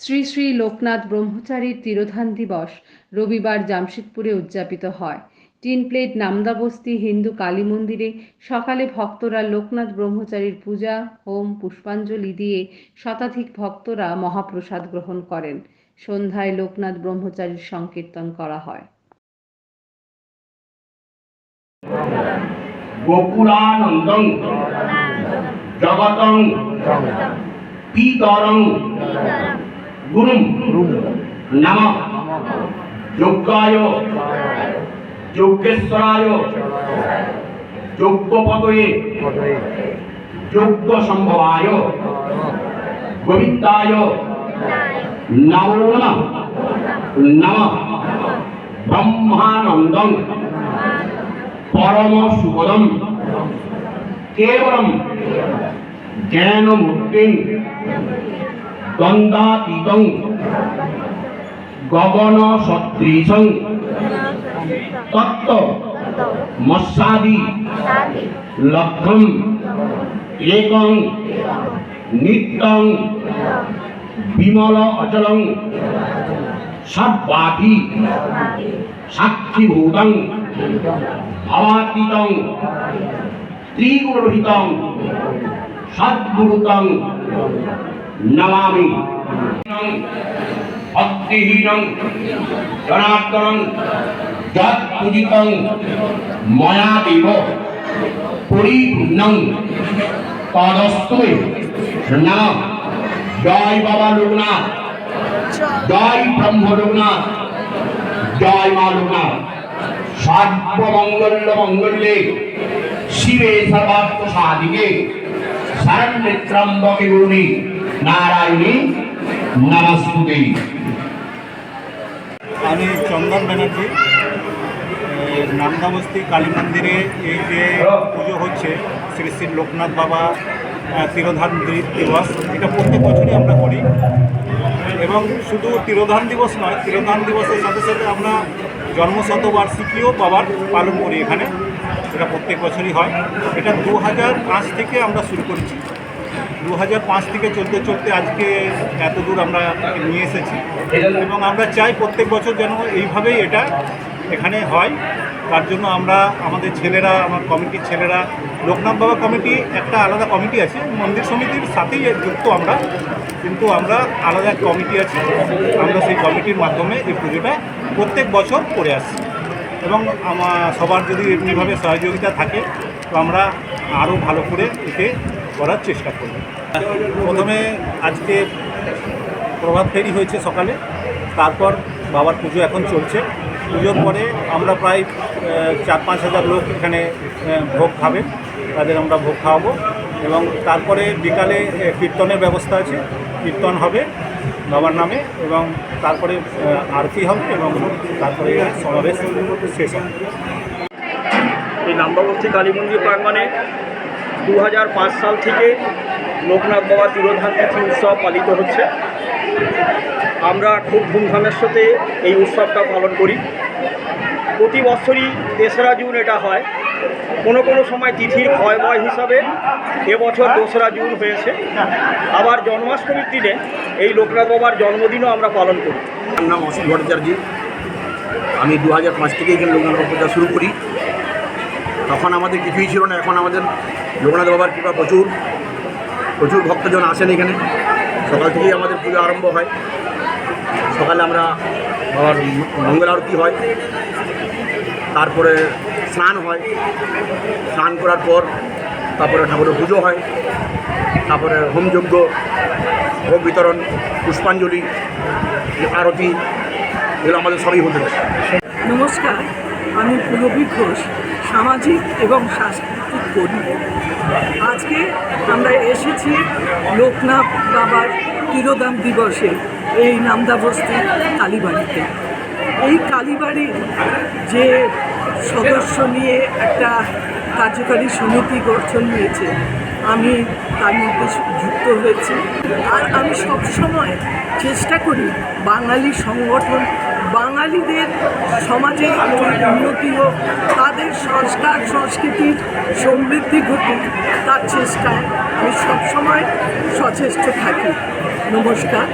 শ্রী শ্রী লোকনাথ ব্রহ্মচারীর তিরোধান দিবস রবিবার জামশেদপুরে উদযাপিত হয়। টিন প্লেট নামদাবস্তি হিন্দু কালী মন্দিরে সকালে ভক্তরা লোকনাথ ব্রহ্মচারীর পূজা হোম পুষ্পাঞ্জলি দিয়ে শতাধিক ভক্তরা মহাপ্রসাদ গ্রহণ করেন। সন্ধ্যায় লোকনাথ ব্রহ্মচারীর সংকীর্তন করা হয়। গোকুলানন্দং জগতং পিতরং। গুরুম নম। যজ্ঞায়। যজ্ঞেশ্বরায়। যজ্ঞপদয়ে। যজ্ঞ সম্ভবায় গোবিন্দায়। নম নম। ব্রহ্মানন্দং। পরম সুপদম কেবলম। জ্ঞানমূর্তিং। দ্বন্দ্বাতীতং গগন সদৃশং তত্ত্ব মৎসাদি লক্ষম একং নিত্যং বিমল অচলং সব্বাধি সাক্ষীভূতং ভবাতীতং ত্রিগুণরহিতং সদ্গুরুতং নমামি। ভক্তিহীনং জনার্দনং যৎ পূজিতং ময়া দেব পরিপূর্ণং তদস্তুমে নাম। জয় বাবা লোকনাথ। জয় ব্রহ্ম লোকনাথ। জয় মা লোকনাথ। সর্বমঙ্গল্য মঙ্গলে শিবে সর্বাত্ম সাধিকে। শরণ্যত্রম্বকে গুরুণি নারায়ণী নমস্তুতে। আমি চন্দন ব্যানার্জি। এ, নামদাবস্তি কালী মন্দিরে এই যে পুজো হচ্ছে শ্রী শ্রী লোকনাথ বাবা তিরোধান দিবস এটা প্রত্যেক বছরই আমরা করি। এবং শুধু তিরোধান দিবস নয় তিরোধান দিবসের সাথে সাথে আমরা জন্মশতবার্ষিকীও বাবার পালন করি এখানে। এটা প্রত্যেক বছরই হয়। এটা দু হাজার পাঁচ থেকে আমরা শুরু করেছি। দু হাজার পাঁচ থেকে চলতে চলতে আজকে এত দূর আমরা নিয়ে এসেছি। এবং আমরা চাই প্রত্যেক বছর যেন এইভাবেই এটা এখানে হয়। তার জন্য আমরা আমাদের ছেলেরা, আমার কমিটির ছেলেরা, লোকনাথ বাবা কমিটি একটা আলাদা কমিটি আছে, মন্দির সমিতির সাথেই যুক্ত আমরা। কিন্তু আমরা আলাদা কমিটি আছে, আমরা সেই কমিটির মাধ্যমে এই পুজোটা প্রত্যেক বছর করে আসছি। এবং আমার সবার যদি এমনিভাবে সহযোগিতা থাকে, তো আমরা আরও ভালো করে একে করার চেষ্টা করব প্রথমে আজকে প্রভাত ফেরি হয়েছে সকালে, তারপর বাবার পুজো এখন চলছে। পুজোর পরে আমরা প্রায় চার পাঁচ হাজার লোক এখানে ভোগ খাবে, তাদের আমরা ভোগ খাওয়াবো এবং তারপরে বিকালে কীর্তনের ব্যবস্থা আছে, কীর্তন হবে বাবার নামে এবং তারপরে আরতি হবে এবং তারপরে সমাবেশ শেষ হবে। এই নাম্বাবস্তি কালী মন্দির প্রাঙ্গণে দু হাজার পাঁচ সাল থেকে লোকনাথ বাবা তিরোধান তিথি উৎসব পালিত হচ্ছে। আমরা খুব ধুমধামের সাথে এই উৎসবটা পালন করি। প্রতি বছরই তেসরা জুন এটা হয়। কোনো কোনো সময় তিথির ক্ষয় বয় হিসাবে এবছর দোসরা জুন হয়েছে। আবার জন্মাষ্টমীর দিনে এই লোকনাথ বাবার জন্মদিনও আমরা পালন করি। আমার নাম অসীম ভট্টাচার্য। আমি দু হাজার পাঁচ থেকে এখানে লোকনাথ পূজা শুরু করি। তখন আমাদের কিছুই ছিল না, এখন আমাদের লোকনাথ বাবার কৃপা প্রচুর। প্রচুর ভক্তজন আসেন এখানে। সকাল থেকেই আমাদের পুজো আরম্ভ হয়। সকালে আমরা বাবার মঙ্গল আরতি হয়। তারপরে স্নান হয়। স্নান করার পর তারপরে ঠাকুরের পুজো হয়। তারপরে হোমযজ্ঞ, ভোগ বিতরণ, পুষ্পাঞ্জলি, আরতি, এগুলো আমাদের সবই হতে নমস্কার, আমি পুরবী ঘোষ। সামাজিক এবং সাংস্কৃতিক কর্মী। আজকে আমরা এসেছি লোকনাথ বাবার তিরোদাম দিবসে এই নামদাবস্তি কালীবাড়িতে। এই কালীবাড়ির যে সদস্য নিয়ে একটা কার্যকারী সমিতি গঠন হয়েছে আমি তার মধ্যে যুক্ত হয়েছি। আর আমি সবসময় চেষ্টা করি বাঙালি সংগঠন, বাঙালিদের সমাজে উন্নতি হোক। তাদের সংস্কার সংস্কৃতির সমৃদ্ধি ঘটুক, তার চেষ্টায় আমি সবসময় সচেষ্ট থাকি। নমস্কার